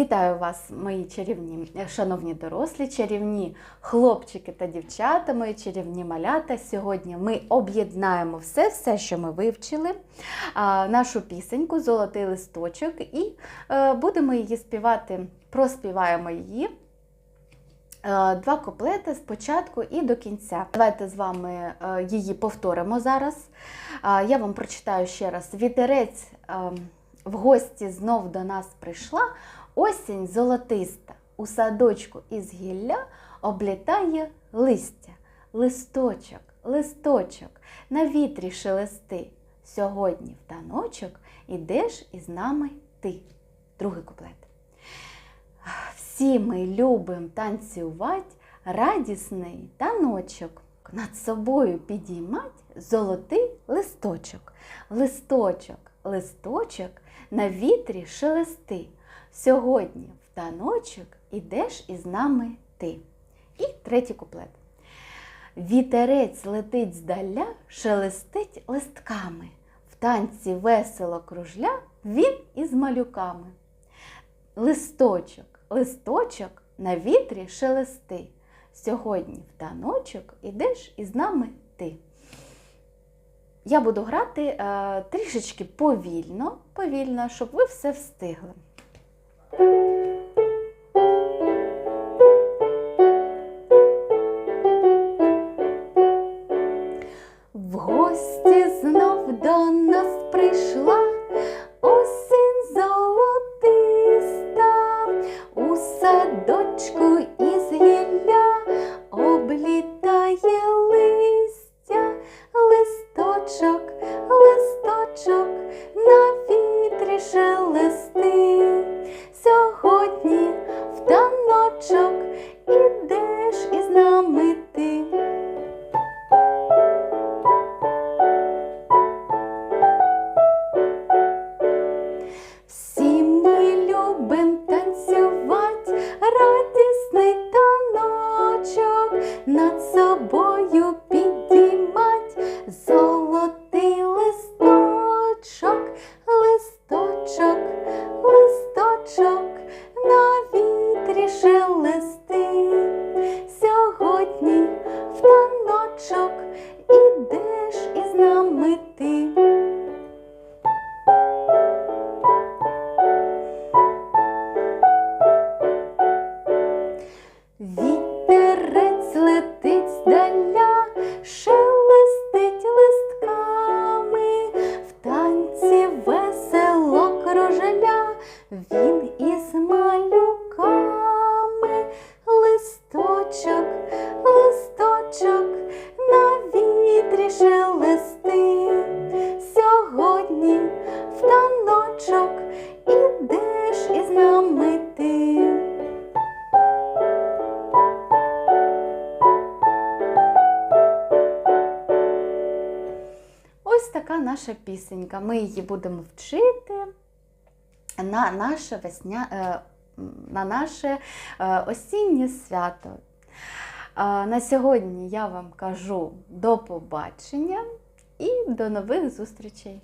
Вітаю вас, мої чарівні, е, шановні дорослі, чарівні хлопчики та дівчата, мої чарівні малята. Сьогодні ми об'єднаємо все, все, що ми вивчили, нашу пісеньку Золотий листочок, і е, будемо її співати, проспіваємо її. е, Два куплети спочатку і до кінця. Давайте з вами її повторимо зараз. Я вам прочитаю ще раз: вітерець е, в гості знов до нас прийшла. Осінь золотиста у садочку із гілля облітає листя, листочок, листочок, на вітрі шелести. Сьогодні в таночок ідеш із нами ти. Другий куплет. Всі ми любим танцювать, радісний таночок. Над собою підіймать золотий листочок. Листочок, листочок на вітрі шелести. Сьогодні в таночок ідеш із нами ти. І третій куплет. Вітерець летить здаля, шелестить листками. В танці весело кружля він із малюками. Листочок, листочок на вітрі шелести. Сьогодні в таночок ідеш із нами ти. Я буду грати е, трішечки повільно, повільно, щоб ви все встигли. В гості знов на вітрі шелести. Сьогодні в таночок ідеш із нами ти. Вітерець летить здаля, шелестить листками, в танці весело кружеля, він із така наша пісенька. Ми її будемо вчити на наше весня... е, на наше е, осіннє свято. Е, На сьогодні я вам кажу до побачення і до нових зустрічей!